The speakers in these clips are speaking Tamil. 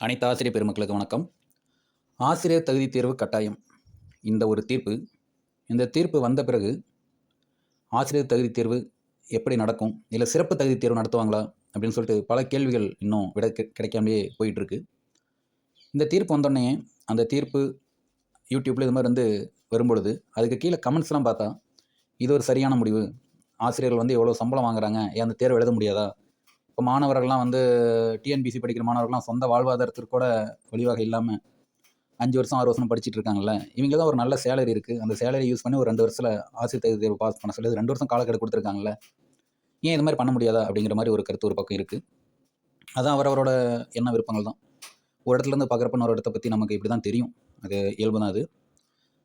அனைத்து ஆசிரியர் பெருமக்களுக்கு வணக்கம். ஆசிரியர் தகுதி தேர்வு கட்டாயம். இந்த ஒரு தீர்ப்பு இந்த தீர்ப்பு வந்த பிறகு ஆசிரியர் தகுதி தேர்வு எப்படி நடக்கும்? இல்லை சிறப்பு தகுதி தேர்வு நடத்துவாங்களா? அப்படின்னு சொல்லிட்டு பல கேள்விகள் இன்னும் விட கிடைக்காமலே போயிட்டுருக்கு. இந்த தீர்ப்பு வந்தோடனே அந்த தீர்ப்பு யூடியூப்பில் இது மாதிரி வந்து வரும்பொழுது அதுக்கு கீழே கமெண்ட்ஸ்லாம் பார்த்தா இது ஒரு சரியான முடிவு. ஆசிரியர்கள் வந்து எவ்வளோ சம்பளம் வாங்குறாங்க? ஏன் அந்த தேர்வு எழுத முடியாதா? இப்போ மாணவர்கள்லாம் வந்து டிஎன்பிசி படிக்கிற மாணவர்கள்லாம் சொந்த வாழ்வாதாரத்திற்கு கூட வழிவகை இல்லாமல் அஞ்சு வருஷம் ஆறு வருஷம் படிச்சுட்டு இருக்காங்கல்ல. இவங்க தான் ஒரு நல்ல சேலரி இருக்குது அந்த சேலரி யூஸ் பண்ணி ஒரு ரெண்டு வருஷத்தில் ஆசிரியர் தகுதி தேர்வு பாஸ் பண்ண சொல்லி ரெண்டு வருஷம் காலக்கெடு கொடுத்துருக்காங்கல்ல. ஏன் இது மாதிரி பண்ண முடியாதா அப்படிங்கிற மாதிரி ஒரு கருத்து ஒரு பக்கம் இருக்குது அதான் அவரவரோட எண்ண விருப்பங்கள் தான். ஒரு இடத்துல இருந்து பார்க்குறப்ப ஒரு இடத்த பற்றி நமக்கு இப்படி தான் தெரியும். அது இயல்பு தான் அது.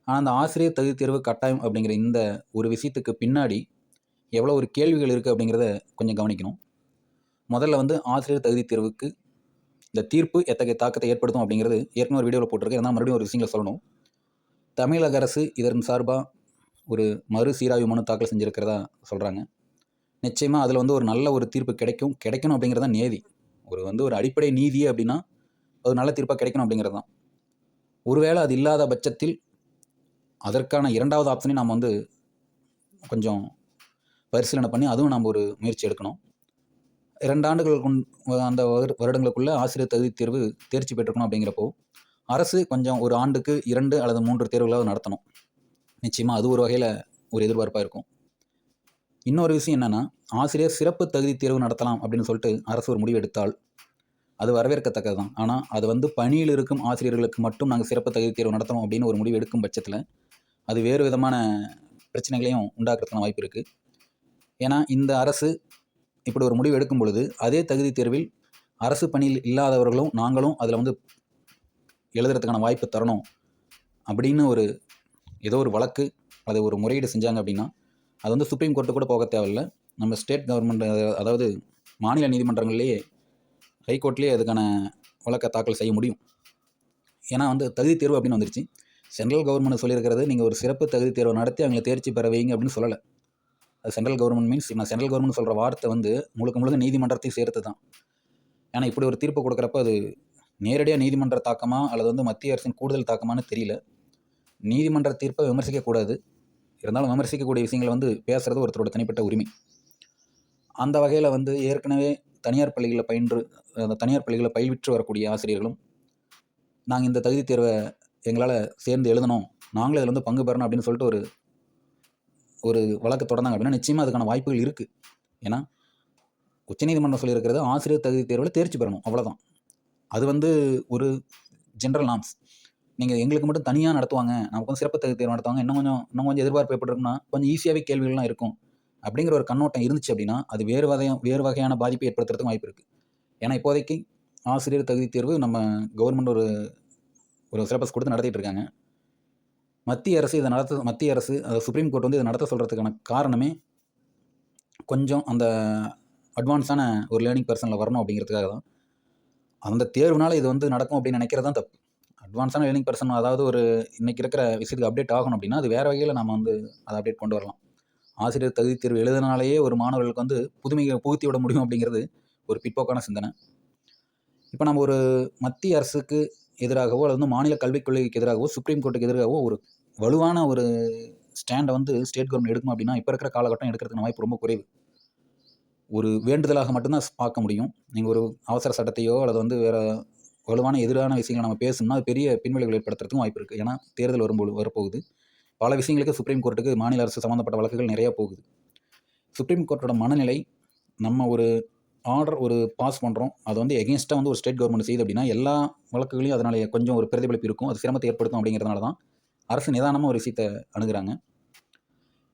ஆனால் அந்த ஆசிரியர் தகுதி தேர்வு கட்டாயம் அப்படிங்கிற இந்த ஒரு விஷயத்துக்கு பின்னாடி எவ்வளோ ஒரு கேள்விகள் இருக்குது அப்படிங்கிறத கொஞ்சம் கவனிக்கணும். முதல்ல வந்து ஆசிரியர் தகுதி தேர்வுக்கு இந்த தீர்ப்பு எத்தகைய தாக்கத்தை ஏற்படுத்தும் அப்படிங்கிறது ஏற்கனவே ஒரு வீடியோவில் போட்டிருக்கேன் நான் மறுபடியும் ஒரு விஷயங்களை சொல்லணும். தமிழக அரசு இதன் சார்பாக ஒரு மறு சீராய்வு மனு தாக்கல் செஞ்சுருக்கிறதா சொல்கிறாங்க நிச்சயமாக அதில் வந்து ஒரு நல்ல ஒரு தீர்ப்பு கிடைக்கும். கிடைக்கணும் அப்படிங்கிறது தான் நேதி ஒரு வந்து ஒரு அடிப்படை நீதி அப்படின்னா ஒரு நல்ல தீர்ப்பாக கிடைக்கணும் அப்படிங்கிறது தான். ஒருவேளை அது இல்லாத பட்சத்தில் அதற்கான இரண்டாவது ஆப்ஷனையும் நாம் வந்து கொஞ்சம் பரிசீலனை பண்ணி அதுவும் நாம் ஒரு முயற்சி எடுக்கணும். இரண்டு ஆண்டுகள் கொண் அந்த வருடங்களுக்குள்ளே ஆசிரியர் தகுதி தேர்வு தேர்ச்சி பெற்றுக்கணும் அப்படிங்கிறப்போ அரசு கொஞ்சம் ஒரு ஆண்டுக்கு இரண்டு அல்லது மூன்று தேர்வுகளாவது நடத்தணும். நிச்சயமாக அது ஒரு வகையில் ஒரு எதிர்பார்ப்பாக இருக்கும். இன்னொரு விஷயம் என்னென்னா ஆசிரியர் சிறப்பு தகுதி தேர்வு நடத்தலாம் அப்படின்னு சொல்லிட்டு அரசு ஒரு முடிவு எடுத்தால் அது வரவேற்கத்தக்கது தான் ஆனால் அது வந்து பணியில் இருக்கும் ஆசிரியர்களுக்கு மட்டும் நாங்கள் சிறப்பு தகுதி தேர்வு நடத்தணும் அப்படின்னு ஒரு முடிவு எடுக்கும் பட்சத்தில் அது வேறு விதமான பிரச்சனைகளையும் உண்டாக்குறதுக்கான வாய்ப்பு இருக்குது ஏன்னா இந்த அரசு இப்படி ஒரு முடிவு எடுக்கும் பொழுது அதே தகுதி தேர்வில் அரசு பணியில் இல்லாதவர்களும் நாங்களும் அதில் வந்து எழுதுறதுக்கான வாய்ப்பு தரணும் அப்படின்னு ஒரு ஏதோ ஒரு வழக்கு அதை ஒரு முறையீடு செஞ்சாங்க அப்படின்னா அது வந்து சுப்ரீம் கோர்ட்டு கூட போக தேவையில்ல. நம்ம ஸ்டேட் கவர்மெண்ட் அதாவது மாநில நீதிமன்றங்கள்லேயே ஹைகோர்ட்லேயே அதுக்கான வழக்கை தாக்கல் செய்ய முடியும். ஏன்னா வந்து தகுதி தேர்வு அப்படின்னு வந்துருச்சு. சென்ட்ரல் கவர்மெண்ட் சொல்லியிருக்கிறது நீங்கள் ஒரு சிறப்பு தகுதி தேர்வு நடத்தி அவங்களை தேர்ச்சி பெற வைங்க அப்படின்னு சொல்லலை. அது சென்ட்ரல் கவர்மெண்ட் மீன்ஸ் நான் சென்ட்ரல் கவர்மெண்ட் சொல்கிற வார்த்தை வந்து முழுக்க முழுக்க நீதிமன்றத்தையும் சேர்த்து தான் ஏன்னா இப்படி ஒரு தீர்ப்பு கொடுக்குறப்ப அது நேரடியாக நீதிமன்ற தாக்கமா அல்லது வந்து மத்திய அரசின் கூடுதல் தாக்கமான்னு தெரியல. நீதிமன்ற தீர்ப்பை விமர்சிக்கக்கூடாது இருந்தாலும் விமர்சிக்கக்கூடிய விஷயங்களை வந்து பேசுகிறது ஒருத்தரோட தனிப்பட்ட உரிமை. அந்த வகையில் வந்து ஏற்கனவே தனியார் பள்ளிகளில் பயின்று அந்த தனியார் பள்ளிகளை பயில்விற்று வரக்கூடிய ஆசிரியர்களும் நாங்கள் இந்த தகுதி தேர்வை எங்களால் சேர்ந்து எழுதணும் நாங்களும் இதில் வந்து பங்கு பெறணும் அப்படின்னு சொல்லிட்டு ஒரு ஒரு வழக்கு தொடர்ந்தாங்க அப்படின்னா நிச்சயமாக அதுக்கான வாய்ப்புகள் இருக்குது ஏன்னா உச்சநீதிமன்றம் சொல்லியிருக்கிறது ஆசிரியர் தகுதி தேர்வில் தேர்ச்சி பெறணும் அவ்வளோதான் அது வந்து ஒரு ஜென்ரல் நாம்ஸ் நீங்கள் எங்களுக்கு மட்டும் தனியாக நடத்துவாங்க நமக்கு வந்து சிறப்பு தகுதி தேர்வு நடத்துவாங்க இன்னும் கொஞ்சம் இன்னும் கொஞ்சம் எதிர்பார்ப்பு எப்படி இருக்குன்னா கொஞ்சம் ஈஸியாகவே கேள்விகள்லாம் இருக்கும். அப்படிங்கிற ஒரு கண்ணோட்டம் இருந்துச்சு அப்படின்னா அது வேறு வகையான வேறு வகையான பாதிப்பை ஏற்படுத்துறதுக்கும் வாய்ப்பு இருக்குது ஏன்னா இப்போதைக்கு ஆசிரியர் தகுதி தேர்வு நம்ம கவர்மெண்ட் ஒரு ஒரு சிலபஸ் கொடுத்து நடத்திட்டு இருக்காங்க. மத்திய அரசு இதை நடத்த மத்திய அரசு சுப்ரீம் கோர்ட் வந்து இதை நடத்த சொல்கிறதுக்கான காரணமே கொஞ்சம் அந்த அட்வான்ஸான ஒரு லேர்னிங் பர்சனில் வரணும் அப்படிங்கிறதுக்காக தான். அந்த தேர்வுனால இது வந்து நடக்கும் அப்படின்னு நினைக்கிறது தான் தப்பு. அட்வான்ஸான லேர்னிங் பர்சன் அதாவது ஒரு இன்றைக்கி இருக்கிற விஷயத்துக்கு அப்டேட் ஆகணும் அப்படின்னா அது வேறு வகையில் நம்ம வந்து அதை அப்டேட் கொண்டு வரலாம். ஆசிரியர் தகுதி தேர்வு எழுதுனாலேயே ஒரு மாணவர்களுக்கு வந்து புதுமையை புகுத்தி விட முடியும் அப்படிங்கிறது ஒரு பிற்போக்கான சிந்தனை. இப்போ நம்ம ஒரு மத்திய அரசுக்கு எதிராகவோ அல்லது வந்து மாநில கல்விக் கொள்கைக்கு எதிராகவோ சுப்ரீம் கோர்ட்டுக்கு எதிராகவோ ஒரு வலுவான ஒரு ஸ்டாண்டை வந்து ஸ்டேட் கவர்மெண்ட் எடுக்கணும் அப்படின்னா இப்போ இருக்கிற காலகட்டம் எடுக்கிறதுக்கு வாய்ப்பு ரொம்ப குறைவு. ஒரு வேண்டுதலாக மட்டும்தான் பார்க்க முடியும். நீங்கள் ஒரு அவசர சட்டத்தையோ அல்லது வந்து வேறு வலுவான எதிரான விஷயங்களை நம்ம பேசணும்னா அது பெரிய பின்விளைவுகள் ஏற்படுத்துறதுக்கும் வாய்ப்பு இருக்குது ஏன்னா தேர்தல் வரும்போது வரப்போகுது. பல விஷயங்களுக்கு சுப்ரீம் கோர்ட்டுக்கு மாநில அரசு சம்மந்தப்பட்ட வழக்குகள் நிறையா போகுது. சுப்ரீம் கோர்ட்டோட மனநிலை நம்ம ஒரு ஆர்டர் ஒரு பாஸ் பண்ணுறோம் அது வந்து எகென்ஸ்டாக வந்து ஒரு ஸ்டேட் கவர்மெண்ட் செய்யுது அப்படின்னா எல்லா வழக்குகளையும் அதனால் கொஞ்சம் ஒரு பிரதிபலிப்பு இருக்கும். அது சிரமத்தை ஏற்படுத்தும் அப்படிங்கிறதுனால தான் அரசு நிதானமாக ஒரு விஷயத்தை அணுகிறாங்க.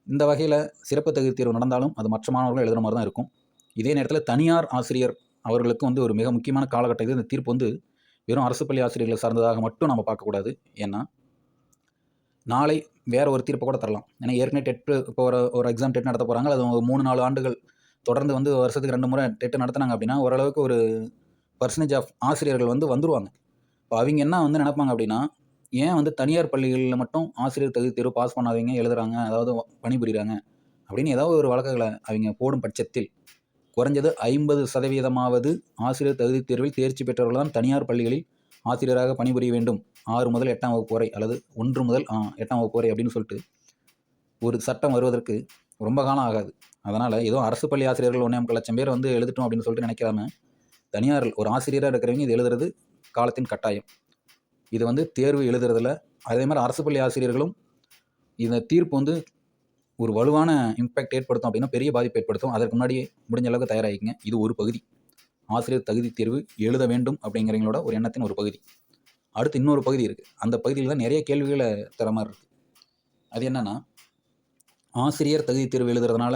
இந்த வகையில் சிறப்பு தகுதி தேர்வு நடந்தாலும் அது மற்ற மாணவர்கள் எழுதுகிற மாதிரி தான் இருக்கும். இதே நேரத்தில் தனியார் ஆசிரியர் அவர்களுக்கு வந்து ஒரு மிக முக்கியமான காலகட்டத்தில் இந்த தீர்ப்பு வந்து வெறும் அரசு பள்ளி ஆசிரியர்களை சார்ந்ததாக மட்டும் நம்ம பார்க்கக்கூடாது ஏன்னா நாளை வேறு ஒரு தீர்ப்பை கூட தரலாம். ஏன்னா ஏற்கனவே டெட் இப்போ ஒரு ஒரு எக்ஸாம் டெட் நடத்த போகிறாங்க அது ஒரு மூணு நாலு ஆண்டுகள் தொடர்ந்து வந்து வருஷத்துக்கு ரெண்டு முறை டெட்டு நடத்தினாங்க அப்படின்னா ஓரளவுக்கு ஒரு பர்சன்டேஜ் ஆஃப் ஆசிரியர்கள் வந்து வந்துருவாங்க. இப்போ அவங்க என்ன வந்து நினைப்பாங்க அப்படின்னா ஏன் வந்து தனியார் பள்ளிகளில் மட்டும் ஆசிரியர் தகுதி தேர்வு பாஸ் பண்ணாதவங்க எழுதுறாங்க அதாவது பணிபுரிகிறாங்க அப்படின்னு ஏதாவது ஒரு வழக்குகளை அவங்க போடும் பட்சத்தில் குறைஞ்சது ஐம்பது சதவீதமாவது ஆசிரியர் தகுதி தேர்வில் தேர்ச்சி பெற்றவர்கள் தான் தனியார் பள்ளிகளில் ஆசிரியராக பணிபுரிய வேண்டும். ஆறு முதல் எட்டாம் வகுப்பு வரை அல்லது ஒன்று முதல் எட்டாம் வகுப்பு வரை அப்படின்னு சொல்லிட்டு ஒரு சட்டம் வருவதற்கு ரொம்ப காலம் ஆகாது. அதனால் ஏதோ அரசு பள்ளி ஆசிரியர்கள் ஒன்றே முக்கால் லட்சம் பேர் வந்து எழுதிட்டோம் அப்படின்னு சொல்லிட்டு நினைக்காம தனியார் ஒரு ஆசிரியராக இருக்கிறவங்க இது எழுதுறது காலத்தின் கட்டாயம். இது வந்து தேர்வு எழுதுறதில் அதே மாதிரி அரசு பள்ளி ஆசிரியர்களும் இந்த தீர்ப்பு வந்து ஒரு வலுவான இம்பேக்ட் ஏற்படுத்தும் அப்படின்னா பெரிய பாதிப்பு ஏற்படுத்தும். அதற்கு முன்னாடியே முடிஞ்ச அளவுக்கு தயாராகிக்கங்க. இது ஒரு பகுதி. ஆசிரியர் தகுதி தேர்வு எழுத வேண்டும் அப்படிங்கிறவங்களோட ஒரு எண்ணத்தின் ஒரு பகுதி. அடுத்து இன்னொரு பகுதி இருக்குது அந்த பகுதியில் தான் நிறைய கேள்விகளை தர மாதிரி இருக்குது அது என்னென்னா ஆசிரியர் தகுதி தேர்வு எழுதுறதுனால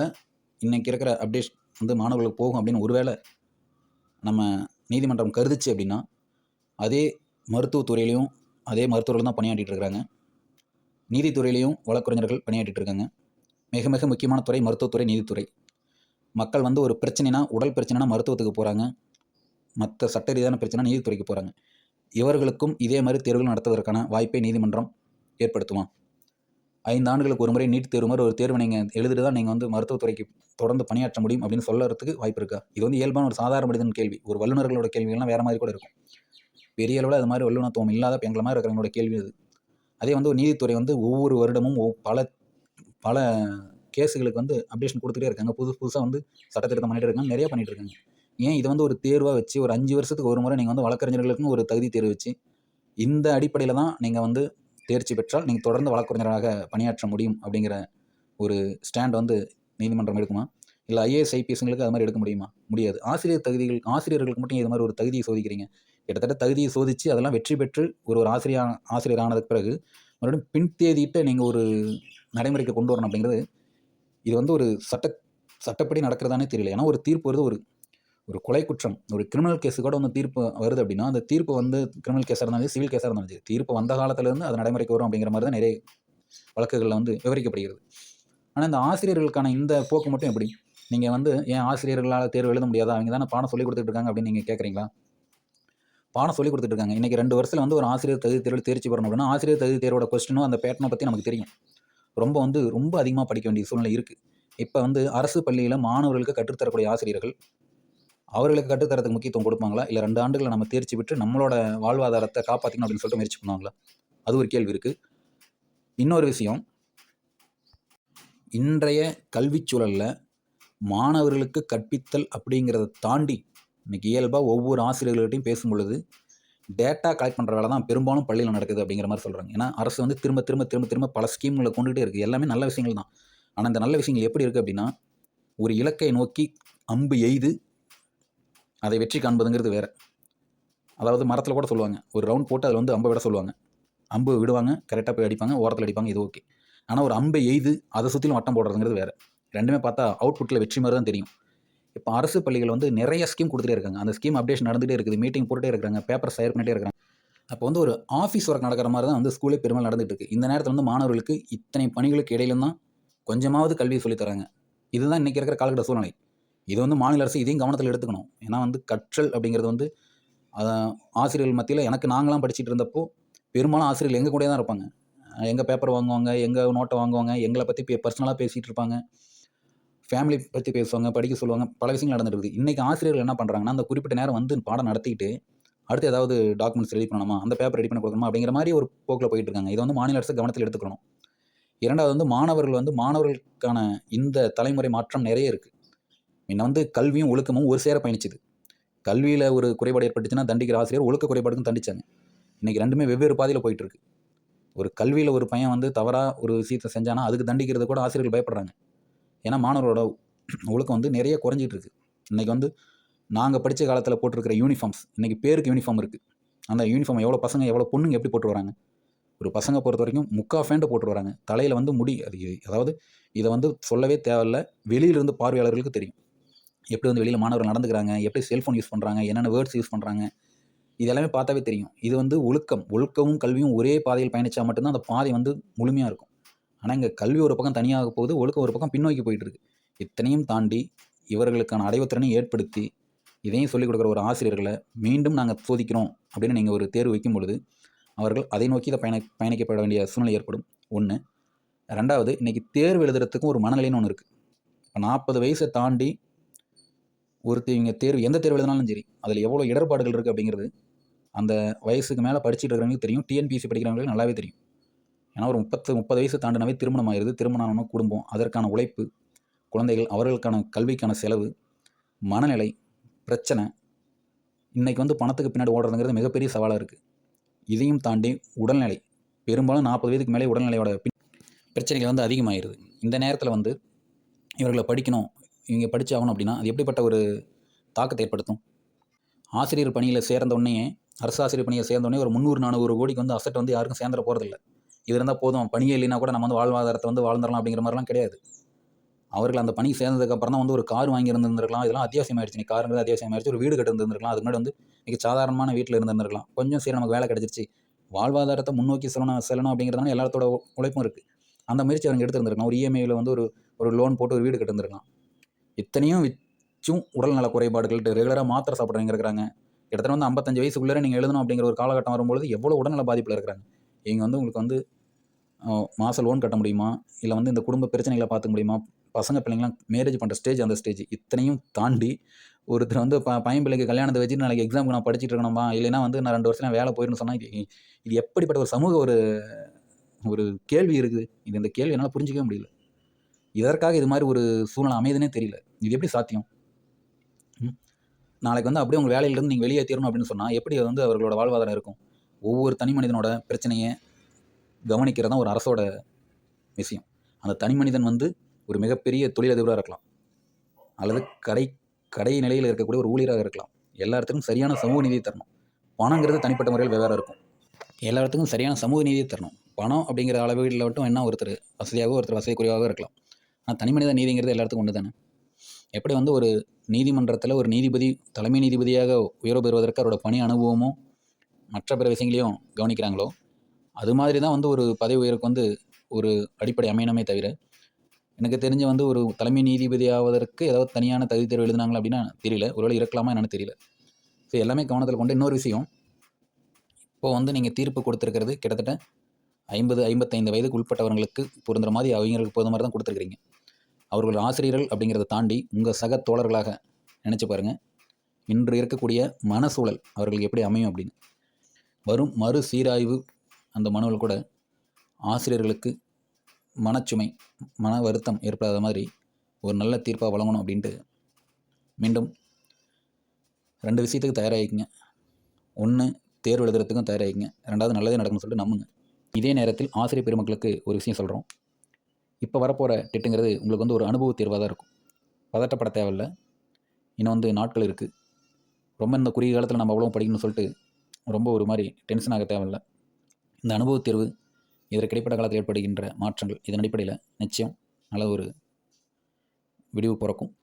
இன்றைக்கி இருக்கிற அப்டேஷன் வந்து மாணவர்களுக்கு போகும் அப்படின்னு ஒருவேளை நம்ம நீதிமன்றம் கருதுச்சு அப்படின்னா அதே மருத்துவத்துறையிலையும் அதே மருத்துவர்கள் தான் பணியாற்றிட்டு இருக்கிறாங்க நீதித்துறையிலையும் வழக்கறிஞர்கள் பணியாற்றிட்டு இருக்காங்க. மிக மிக முக்கியமான துறை மருத்துவத்துறை நீதித்துறை. மக்கள் வந்து ஒரு பிரச்சனைனா உடல் பிரச்சனைனா மருத்துவத்துக்கு போகிறாங்க மற்ற சட்ட ரீதியான பிரச்சனை நீதித்துறைக்கு போகிறாங்க இவர்களுக்கும் இதே மாதிரி தேர்வுகள் நடத்துவதற்கான வாய்ப்பை நீதிமன்றம் ஏற்படுத்துமா? ஐந்து ஆண்டுகளுக்கு ஒரு முறை நீட் தேர்வு மாதிரி ஒரு தேர்வு நீங்கள் எழுதிட்டு தான் நீங்கள் வந்து மருத்துவத்துறைக்கு தொடர்ந்து பணியாற்ற முடியும் அப்படின்னு சொல்லறதுக்கு வாய்ப்பு இருக்கா? இது வந்து இயல்பான ஒரு சாதாரண மனிதன் கேள்வி. ஒரு வல்லுநர்களோட கேள்விகள்லாம் வேறு மாதிரி கூட இருக்கும். பெரிய அளவில் அது மாதிரி வல்லுநத்துவம் இல்லாத இப்ப எங்களை மாதிரி இருக்கிறவங்களோட கேள்வி அது அதே வந்து ஒரு நீதித்துறை வந்து ஒவ்வொரு வருடமும் பல பல கேஸுகளுக்கு வந்து அப்டேஷன் கொடுத்துட்டே இருக்காங்க. புதுசு புதுசாக வந்து சட்டத்திருத்தம் பண்ணிட்டு இருக்காங்க நிறைய பண்ணிட்டு இருக்காங்க. ஏன் இது வந்து ஒரு தேர்வாக வச்சு ஒரு அஞ்சு வருஷத்துக்கு ஒரு முறை நீங்கள் வந்து வழக்கறிஞர்களுக்குன்னு ஒரு தகுதி தேர்வு வச்சு இந்த அடிப்படையில் தான் நீங்கள் வந்து தேர்ச்சி பெற்றால் நீங்கள் தொடர்ந்து வழக்கறிஞராக பணியாற்ற முடியும் அப்படிங்கிற ஒரு ஸ்டாண்ட் வந்து நீதிமன்றம் எடுக்குமா? இல்லை ஐஏஎஸ் ஐபிஎஸ்ங்களுக்கு அது மாதிரி எடுக்க முடியுமா? முடியாது. ஆசிரியர் தகுதிகள் ஆசிரியர்களுக்கு மட்டும் இது மாதிரி ஒரு தகுதியை சோதிக்கிறீங்க. கிட்டத்தட்ட தகுதியை சோதித்து அதெல்லாம் வெற்றி பெற்று ஒரு ஒரு ஆசிரியர் ஆசிரியர் ஆனதுக்கு பிறகு மறுபடியும் பின் தேதியிட்ட நீங்கள் ஒரு நடைமுறைக்கு கொண்டு வரணும் அப்படிங்கிறது இது வந்து ஒரு சட்ட சட்டப்படி நடக்கிறதானே தெரியல. ஏன்னா ஒரு தீர்ப்பு வருது ஒரு ஒரு கொலை குற்றம் ஒரு கிரிமினல் கேஸு கூட வந்து தீர்ப்பு வருது அப்படின்னா அந்த தீர்ப்பு வந்து கிரிமினல் கேஸாக இருந்தாலும் சிவில் கேஸாக இருந்தாலும் சரி தீர்ப்பு வந்த காலத்துலேருந்து அது நடைமுறைக்கு வரும் அப்படிங்கிற மாதிரி தான் நிறைய வழக்குகளில் வந்து விவரிக்கப்படுகிறது. ஆனால் இந்த ஆசிரியர்களுக்கான இந்த போக்கு மட்டும் எப்படி? நீங்கள் வந்து ஏன் ஆசிரியர்களால் தேர்வு எழுத முடியாதா? அவங்க தானே பாடம் சொல்லி கொடுத்துட்டு இருக்காங்க அப்படின்னு நீங்கள் கேட்குறீங்களா பாடம் சொல்லி கொடுத்துட்டு இருக்காங்க இன்றைக்கி ரெண்டு வருஷத்தில் வந்து ஒரு ஆசிரியர் தகுதி தேர்வில் தேர்ச்சி பெறணும் அப்படின்னா ஆசிரியர் தகுதி தேர்வோட கொஸ்டினும் அந்த பேட்டர்னை பற்றி நமக்கு தெரியும். ரொம்ப வந்து ரொம்ப அதிகமாக படிக்க வேண்டிய சூழ்நிலை இருக்குது இப்போ வந்து அரசு பள்ளியில் மாணவர்களுக்கு கற்றுத்தரக்கூடிய ஆசிரியர்கள் அவர்களுக்கு கற்றுத்தரத்துக்கு முக்கியத்துவம் கொடுப்பாங்களா? இல்லை ரெண்டு ஆண்டுகளை நம்ம தேர்ச்சி விட்டு நம்மளோட வாழ்வாதாரத்தை காப்பாற்றிக்கணும் அப்படின்னு சொல்லிட்டு முயற்சி பண்ணுவாங்களா? அது ஒரு கேள்வி இருக்குது இன்னொரு விஷயம் இன்றைய கல்விச்சூழலில் மாணவர்களுக்கு கற்பித்தல் அப்படிங்கிறத தாண்டி இன்னைக்கு இயல்பாக ஒவ்வொரு ஆசிரியர்கள்ட்டையும் பேசும் பொழுது டேட்டா கலெக்ட் பண்ணுற வேலை தான் பெரும்பாலும் பள்ளியில் நடக்குது அப்படிங்கிற மாதிரி சொல்கிறாங்க ஏன்னா அரசு வந்து திரும்ப திரும்ப திரும்ப திரும்ப பல ஸ்கீம்களை கொண்டுகிட்டே இருக்குது எல்லாமே நல்ல விஷயங்கள் தான். ஆனால் இந்த நல்ல விஷயங்கள் எப்படி இருக்குது அப்படின்னா ஒரு இலக்கை நோக்கி அம்பு எய்து அதை வெற்றி காண்பதுங்கிறது வேறு. அதாவது மரத்தில் கூட சொல்லுவாங்க. ஒரு ரவுண்ட் போட்டு அதில் வந்து அம்பை விட சொல்லுவாங்க. அம்பு விடுவாங்க கரெக்டாக போய் அடிப்பாங்க ஓரத்தில் அடிப்பாங்க இது ஓகே ஆனால் ஒரு அம்பை எய்து அதை சுற்றிலும் வட்டம் போடுறதுங்கிறது வேறு. ரெண்டுமே பார்த்தா அவுட்புட்டில் வெற்றி மாதிரி தான் தெரியும். இப்போ அரசு பள்ளிகள் வந்து நிறைய ஸ்கீம் கொடுத்துட்டே இருக்காங்க. அந்த ஸ்கீம் அப்டேஷன் நடந்துகிட்டே இருக்குது. மீட்டிங் போட்டுட்டே இருக்காங்க பேப்பர் தயார் பண்ணிட்டே இருக்காங்க அப்போ வந்து ஒரு ஆஃபீஸ் ஒர்க் நடக்கிற மாதிரி தான் வந்து ஸ்கூலே பெரும்பாலும் நடந்துகிட்டு இருக்கு. இந்த நேரத்தில் வந்து மாணவர்களுக்கு இத்தனை பணிகளுக்கு இடையிலும் தான் கொஞ்சமாவது கல்வி சொல்லித்தராங்க இதுதான் இன்றைக்கி இருக்கிற காலகட்ட சூழ்நிலை. இது வந்து மாநில அரசு இதையும் கவனத்தில் எடுத்துக்கணும். ஏன்னா வந்து கற்றல் அப்படிங்கிறது வந்து ஆசிரியர்கள் மத்தியில் எனக்கு நாங்களாம் படிச்சுட்டு இருந்தப்போ பெரும்பாலும் ஆசிரியர்கள் எங்கள் கூடயே தான் இருப்பாங்க. எங்கள் பேப்பர் வாங்குவாங்க எங்கள் நோட்டை வாங்குவாங்க எங்களை பற்றி பர்சனலாக பேசிகிட்டு இருப்பாங்க. ஃபேமிலி பற்றி பேசுவாங்க படிக்க சொல்லுவாங்க பல விஷயங்கள் நடந்துட்டு இருக்குது. இன்றைக்கி ஆசிரியர்கள் என்ன பண்ணுறாங்கன்னா அந்த குறிப்பிட்ட நேரம் வந்து பாடம் நடத்திக்கிட்டு அடுத்து ஏதாவது டாக்குமெண்ட்ஸ் ரெடி பண்ணணுமா அந்த பேப்பர் ரெடி பண்ணி கொடுக்கணுமா அப்படிங்கிற மாதிரி ஒரு போக்கில் போயிட்டு இருக்காங்க. இதை வந்து மாநில அரசு கவனத்தில் எடுத்துக்கணும். இரண்டாவது வந்து மாணவர்கள் வந்து மாணவர்களுக்கான இந்த தலைமுறை மாற்றம் நிறைய இருக்குது முன்ன வந்து கல்வியும் ஒழுக்கமும் ஒரு சேர பயணிச்சுது. கல்வியில் ஒரு குறைபாடு ஏற்பட்டுச்சுன்னா தண்டிக்கிற ஆசிரியர் ஒழுக்க குறைபாடுக்கும் தண்டிச்சாங்க. இன்றைக்கி ரெண்டுமே வெவ்வேறு பாதையில் போயிட்டுருக்கு ஒரு கல்வியில் ஒரு பையன் வந்து தவறாக ஒரு விஷயத்தை செஞ்சானா அதுக்கு தண்டிக்கிறது கூட ஆசிரியர்கள் பயப்படுறாங்க. ஏன்னா மாணவரோட ஒழுக்கம் வந்து நிறைய குறைஞ்சிட்டு இருக்கு இன்றைக்கி வந்து நாங்கள் படித்த காலத்தில் போட்டிருக்கிற யூனிஃபார்ம்ஸ் இன்றைக்கி பேருக்கு யூனிஃபார்ம் இருக்குது அந்த யூனிஃபார்ம் எவ்வளோ பசங்க எவ்வளோ பொண்ணுங்க எப்படி போட்டு வராங்க? ஒரு பசங்க பொறுத்த வரைக்கும் முக்கா ஃபேண்ட்டை போட்டு வராங்க. தலையில் வந்து முடி அது அதாவது இதை வந்து சொல்லவே தேவையில்ல. வெளியிலிருந்து பார்வையாளர்களுக்கு தெரியும். எப்படி வந்து வெளியில் மாணவர்கள் நடந்துக்கிறாங்க எப்படி செல்ஃபோன் யூஸ் பண்ணுறாங்க என்னென்ன வேர்ட்ஸ் யூஸ் பண்ணுறாங்க இது எல்லாமே பார்த்தாவே தெரியும். இது வந்து ஒழுக்கம் ஒழுக்கமும் கல்வியும் ஒரே பாதையில் பயணித்தா மட்டும்தான் அந்த பாதை வந்து முழுமையாக இருக்கும். ஆனால் இங்கே கல்வி ஒரு பக்கம் தனியாக போகுது ஒழுக்கம் ஒரு பக்கம் பின்னோக்கி போயிட்டு இருக்கு இத்தனையும் தாண்டி இவர்களுக்கான அடைவுத்திறனை ஏற்படுத்தி இதையும் சொல்லிக் கொடுக்குற ஒரு ஆசிரியர்களை மீண்டும் நாங்கள் சோதிக்கிறோம் அப்படின்னு நீங்கள் ஒரு தேர்வு வைக்கும் பொழுது அவர்கள் அதை நோக்கி இதை பயண பயணிக்கப்பட வேண்டிய சூழ்நிலை ஏற்படும். ஒன்று ரெண்டாவது இன்றைக்கி தேர்வு எழுதுறதுக்கும் ஒரு மனநிலைன்னு ஒன்று இருக்குது இப்போ நாற்பது வயசை தாண்டி ஒருத்தர் இவங்க தேர்வு எந்த தேர்வு எழுதினாலும் சரி அதில் எவ்வளோ இடர்பாடுகள் இருக்குது அப்படிங்கிறது அந்த வயசுக்கு மேலே படிச்சுட்டு இருக்கிறவங்களுக்கு தெரியும் டிஎன்பிஎஸ்சி படிக்கிறவங்களுக்கு நல்லாவே தெரியும். ஏன்னா ஒரு முப்பத்து முப்பது வயசு தாண்டினாவே திருமணம் ஆயிடுது திருமணம் ஆனோன்னா குடும்பம். அதற்கான உழைப்பு குழந்தைகள் அவர்களுக்கான கல்விக்கான செலவு மனநிலை பிரச்சனை. இன்றைக்கி வந்து பணத்துக்கு பின்னாடி ஓடுறதுங்கிறது மிகப்பெரிய சவாலாக இருக்குது இதையும் தாண்டி உடல்நிலை. பெரும்பாலும் நாற்பது வயதுக்கு மேலே உடல்நிலையோட பின் பிரச்சனைகள் வந்து அதிகமாகிடுது இந்த நேரத்தில் வந்து இவர்களை படிக்கணும். இவங்க படிச்சாகணும் அப்படின்னா அது எப்படிப்பட்ட ஒரு தாக்கத்தை ஏற்படுத்தும்? ஆசிரியர் பணியில் சேர்ந்த உடனே அரசு ஆசிரியர் பணியில் சேர்ந்த உடனே ஒரு முந்நூறு நானூறு கோடிக்கு வந்து அசட் வந்து யாருக்கும் சேர்ந்துட போகிறதில்ல இது இருந்தால் போதும். பணியே இல்லைனா கூட நம்ம வந்து வாழ்வாதாரத்தை வந்து வாழ்ந்துடலாம் அப்படிங்கிற மாதிரிலாம் கிடையாது. அவர்கள் அந்த பணி சேர்ந்ததுக்கப்புறம் தான் வந்து ஒரு கார் வாங்கி இருந்திருக்கலாம் இதெல்லாம் அத்தியாவசியமாயிடுச்சு. நீ காருங்கிறது அத்தியாவசியமாயிடுச்சு. ஒரு வீடு கட்டி அது அதுக்கு முன்னாடி வந்து இன்றைக்கி சாதாரணமான வீட்டில் இருந்திருக்கலாம் கொஞ்சம் சரி நமக்கு வேலை கிடச்சிருச்சு. வாழ்வாதாரத்தை முன்னோக்கி செல்லணும் செல்லணும் அப்படிங்கிறதான எல்லாத்தோட உழைப்பும் இருக்குது அந்த முயற்சி அவங்க எடுத்துருந்துருக்கலாம். ஒரு இஎம்ஐயில் வந்து ஒரு ஒரு லோன் போட்டு ஒரு வீடு கட்டிருந்துருக்கலாம் இத்தனையும் வச்சும் உடல்நல குறைபாடுகள் ரெகுலராக மாத்திரை சாப்பிட்றவங்க இருக்கிறாங்க. கிட்டத்தட்ட வந்து ஐம்பத்தஞ்சு வயசுக்குள்ளே நீங்கள் எழுதணும் அப்படிங்கிற ஒரு காலகட்டம் வரும்பொழுது எவ்வளோ உடல்நல பாதிப்பில் இருக்கிறாங்க. இங்கே வந்து உங்களுக்கு வந்து மாதம் மாச லோன் கட்ட முடியுமா? இல்லை வந்து இந்த குடும்ப பிரச்சனைகளை பார்த்துக்க முடியுமா? பசங்க பிள்ளைங்களாம் மேரேஜ் பண்ணுற ஸ்டேஜ் அந்த ஸ்டேஜ் இத்தனையும் தாண்டி ஒருத்தர் வந்து ப பையன் பிள்ளைக்கு கல்யாணத்தை வச்சுட்டு நாளைக்கு எக்ஸாமுக்கு நான் படிச்சுட்டு இருக்கணுமா இல்லைன்னா வந்து நான் ரெண்டு வருஷம் வேலை போயிருன்னு சொன்னால் இது இது எப்படிப்பட்ட ஒரு சமூக ஒரு ஒரு கேள்வி இருக்குது. இது இந்த கேள்வி என்னால் புரிஞ்சிக்கவே முடியல. இதற்காக இது மாதிரி ஒரு சூழ்நிலை அமையுதுன்னே தெரியல. இது எப்படி சாத்தியம்? நாளைக்கு வந்து அப்படியே உங்கள் வேலையிலேருந்து நீங்கள் வெளியே தீரணும் அப்படின்னு சொன்னால் எப்படி அது வந்து அவர்களோட வாழ்வாதாரம் இருக்கும்? ஒவ்வொரு தனி மனிதனோட பிரச்சனையை கவனிக்கிறது தான் ஒரு அரசோட விஷயம். அந்த தனி மனிதன் வந்து ஒரு மிகப்பெரிய தொழிலதிபராக இருக்கலாம். அல்லது கடை கடை நிலையில் இருக்கக்கூடிய ஒரு ஊழியராக இருக்கலாம். எல்லாத்துக்கும் சரியான சமூக நிதியை தரணும். பணங்கிறது தனிப்பட்ட முறையில் வெவ்வேறு இருக்கும். எல்லாத்துக்கும் சரியான சமூக நீதியை தரணும். பணம் அப்படிங்கிற அளவீடில் மட்டும் என்ன ஒருத்தர் வசதியாகவோ ஒருத்தர் வசதி இருக்கலாம். ஆனால் தனி மனித நீதிங்கிறது எல்லாத்துக்கும் ஒன்று தானே? எப்படி வந்து ஒரு நீதிமன்றத்தில் ஒரு நீதிபதி தலைமை நீதிபதியாக உயர்வு பெறுவதற்கு அவரோட பணி அனுபவமும் மற்ற பிற விஷயங்களையும் கவனிக்கிறாங்களோ அது மாதிரி தான் வந்து ஒரு பதவி உயர்வுக்கு வந்து ஒரு அடிப்படை அமையணுமே தவிர எனக்கு தெரிஞ்ச வந்து ஒரு தலைமை நீதிபதி ஆவதற்கு ஏதாவது தனியான தகுதி தேர்வு எழுதினாங்களா அப்படின்னா தெரியல. ஒருவேளை இருக்கலாமா என்னென்னு தெரியல. ஸோ எல்லாமே கவனத்தில் கொண்டு இன்னொரு விஷயம். இப்போ வந்து நீங்கள் தீர்ப்பு கொடுத்துருக்கிறது கிட்டத்தட்ட ஐம்பது ஐம்பத்தைந்து வயதுக்கு உட்பட்டவர்களுக்கு பொருந்துற மாதிரி அவங்களுக்கு பொருந்த மாதிரி தான் கொடுத்துருக்குறீங்க. அவர்கள் ஆசிரியர்கள் அப்படிங்கிறத தாண்டி உங்கள் சக தோழர்களாக நினச்சி பாருங்கள் இன்று இருக்கக்கூடிய மனசூழல் அவர்களுக்கு எப்படி அமையும் அப்படின்னு. வரும் மறு சீராய்வு அந்த மனுவில் கூட ஆசிரியர்களுக்கு மனச்சுமை மன வருத்தம் ஏற்படாத மாதிரி ஒரு நல்ல தீர்ப்பாக வழங்கணும் அப்படின்ட்டு மீண்டும் ரெண்டு விஷயத்துக்கு தயாராகிக்குங்க. ஒன்று தேர்வு எழுதுறதுக்கும் தயாராகிக்குங்க. ரெண்டாவது நல்லதே நடக்கும்னு சொல்லிட்டு நம்புங்க. இதே நேரத்தில் ஆசிரியர் பெருமக்களுக்கு ஒரு விஷயம் சொல்கிறோம் இப்போ வரப்போகிற டெட்டுங்கிறது உங்களுக்கு வந்து ஒரு அனுபவ தேர்வாக தான் இருக்கும். பதட்டப்பட தேவையில்ல. இன்னும் வந்து நாட்கள் இருக்குது ரொம்ப இந்த குறுகிய காலத்தில் நம்ம அவ்வளோ படிக்கணும்னு சொல்லிட்டு ரொம்ப ஒரு மாதிரி டென்ஷன் ஆக தேவையில்ல. இந்த அனுபவத் தேர்வு இதற்கு இடைப்பட்ட காலத்தில் ஏற்படுகின்ற மாற்றங்கள் இதன் அடிப்படையில் நிச்சயம் நல்ல ஒரு விடிவு பிறக்கும்.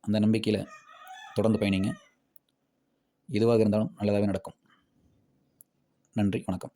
அந்த நம்பிக்கையில் தொடர்ந்து பயணிங்க. எதுவாக இருந்தாலும் நல்லதாகவே நடக்கும். நன்றி வணக்கம்.